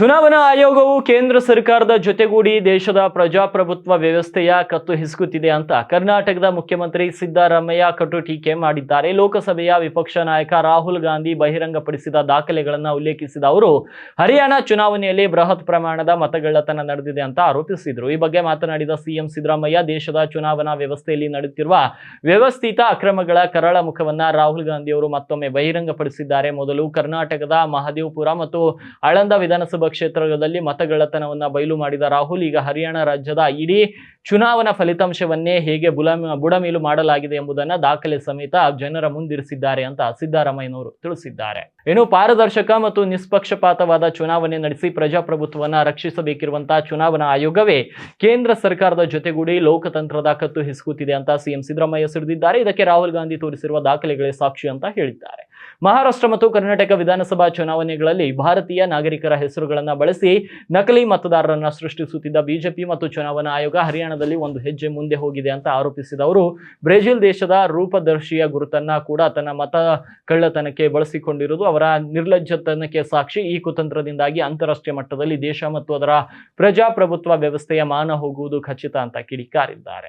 ಚುನಾವಣಾ ಆಯೋಗವು ಕೇಂದ್ರ ಸರ್ಕಾರದ ಜೊತೆಗೂಡಿ ದೇಶದ ಪ್ರಜಾಪ್ರಭುತ್ವ ವ್ಯವಸ್ಥೆಯ ಕತ್ತು ಹಿಸುಕುತ್ತಿದೆ ಅಂತ ಕರ್ನಾಟಕದ ಮುಖ್ಯಮಂತ್ರಿ ಸಿದ್ದರಾಮಯ್ಯ ಕಟು ಟೀಕೆ ಮಾಡಿದ್ದಾರೆ. ಲೋಕಸಭೆಯ ವಿಪಕ್ಷ ನಾಯಕ ರಾಹುಲ್ ಗಾಂಧಿ ಬಹಿರಂಗಪಡಿಸಿದ ದಾಖಲೆಗಳನ್ನು ಉಲ್ಲೇಖಿಸಿದ ಅವರು, ಹರಿಯಾಣ ಚುನಾವಣೆಯಲ್ಲಿ ಬೃಹತ್ ಪ್ರಮಾಣದ ಮತಗಳ್ಳತನ ನಡೆದಿದೆ ಅಂತ ಆರೋಪಿಸಿದರು. ಈ ಬಗ್ಗೆ ಮಾತನಾಡಿದ ಸಿಎಂ ಸಿದ್ದರಾಮಯ್ಯ, ದೇಶದ ಚುನಾವಣಾ ವ್ಯವಸ್ಥೆಯಲ್ಲಿ ನಡೆಯುತ್ತಿರುವ ವ್ಯವಸ್ಥಿತ ಅಕ್ರಮಗಳ ಕರಾಳ ಮುಖವನ್ನ ರಾಹುಲ್ ಗಾಂಧಿ ಅವರು ಮತ್ತೊಮ್ಮೆ ಬಹಿರಂಗಪಡಿಸಿದ್ದಾರೆ. ಮೊದಲು ಕರ್ನಾಟಕದ ಮಹದೇವಪುರ ಮತ್ತು ಆಳಂದ ವಿಧಾನಸಭಾ ಕ್ಷೇತ್ರದಲ್ಲಿ ಮತಗಳ್ಳತನವನ್ನ ಬಯಲು ಮಾಡಿದ ರಾಹುಲ್ ಈಗ ಹರಿಯಾಣ ರಾಜ್ಯದ ಇಡೀ ಚುನಾವಣಾ ಫಲಿತಾಂಶವನ್ನೇ ಹೇಗೆ ಬುಲಮ, ಬುಡಮೇಲು ಮಾಡಲಾಗಿದೆ ಎಂಬುದನ್ನು ದಾಖಲೆ ಸಮೇತ ಜನರ ಮುಂದಿರಿಸಿದ್ದಾರೆ ಅಂತ ಸಿದ್ದರಾಮಯ್ಯನವರು ತಿಳಿಸಿದ್ದಾರೆ. ಇನ್ನು ಪಾರದರ್ಶಕ ಮತ್ತು ನಿಷ್ಪಕ್ಷಪಾತವಾದ ಚುನಾವಣೆ ನಡೆಸಿ ಪ್ರಜಾಪ್ರಭುತ್ವವನ್ನ ರಕ್ಷಿಸಬೇಕಿರುವಂತಹ ಚುನಾವಣಾ ಆಯೋಗವೇ ಕೇಂದ್ರ ಸರ್ಕಾರದ ಜೊತೆಗೂಡಿ ಲೋಕತಂತ್ರದ ಕತ್ತು ಹಿಸುಕುತ್ತಿದೆ ಅಂತ ಸಿಎಂ ಸಿದ್ದರಾಮಯ್ಯ ಸಿಡಿದಿದ್ದಾರೆ ಇದಕ್ಕೆ ರಾಹುಲ್ ಗಾಂಧಿ ತೋರಿಸಿರುವ ದಾಖಲೆಗಳೇ ಸಾಕ್ಷಿ ಅಂತ ಹೇಳಿದ್ದಾರೆ. ಮಹಾರಾಷ್ಟ್ರ ಮತ್ತು ಕರ್ನಾಟಕ ವಿಧಾನಸಭಾ ಚುನಾವಣೆಗಳಲ್ಲಿ ಭಾರತೀಯ ನಾಗರಿಕರ ಹೆಸರುಗಳನ್ನು ಬಳಸಿ ನಕಲಿ ಮತದಾರರನ್ನ ಸೃಷ್ಟಿಸುತ್ತಿದ್ದ ಬಿಜೆಪಿ ಮತ್ತು ಚುನಾವಣಾ ಆಯೋಗ ಹರಿಯಾಣದಲ್ಲಿ ಒಂದು ಹೆಜ್ಜೆ ಮುಂದೆ ಹೋಗಿದೆ ಅಂತ ಆರೋಪಿಸಿದ ಅವರು ಬ್ರೆಜಿಲ್ ದೇಶದ ರೂಪದರ್ಶಿಯ ಗುರುತನ್ನ ಕೂಡ ತನ್ನ ಮತ ಕಳ್ಳತನಕ್ಕೆ ಬಳಸಿಕೊಂಡಿರುವುದು ಅವರ ನಿರ್ಲಜ್ಜತನಕ್ಕೆ ಸಾಕ್ಷಿ. ಈ ಕುತಂತ್ರದಿಂದಾಗಿ ಅಂತಾರಾಷ್ಟ್ರೀಯ ಮಟ್ಟದಲ್ಲಿ ದೇಶ ಮತ್ತು ಅದರ ಪ್ರಜಾಪ್ರಭುತ್ವ ವ್ಯವಸ್ಥೆಯ ಮಾನ ಹೋಗುವುದು ಖಚಿತ ಅಂತ ಕಿಡಿಕಾರಿದ್ದಾರೆ.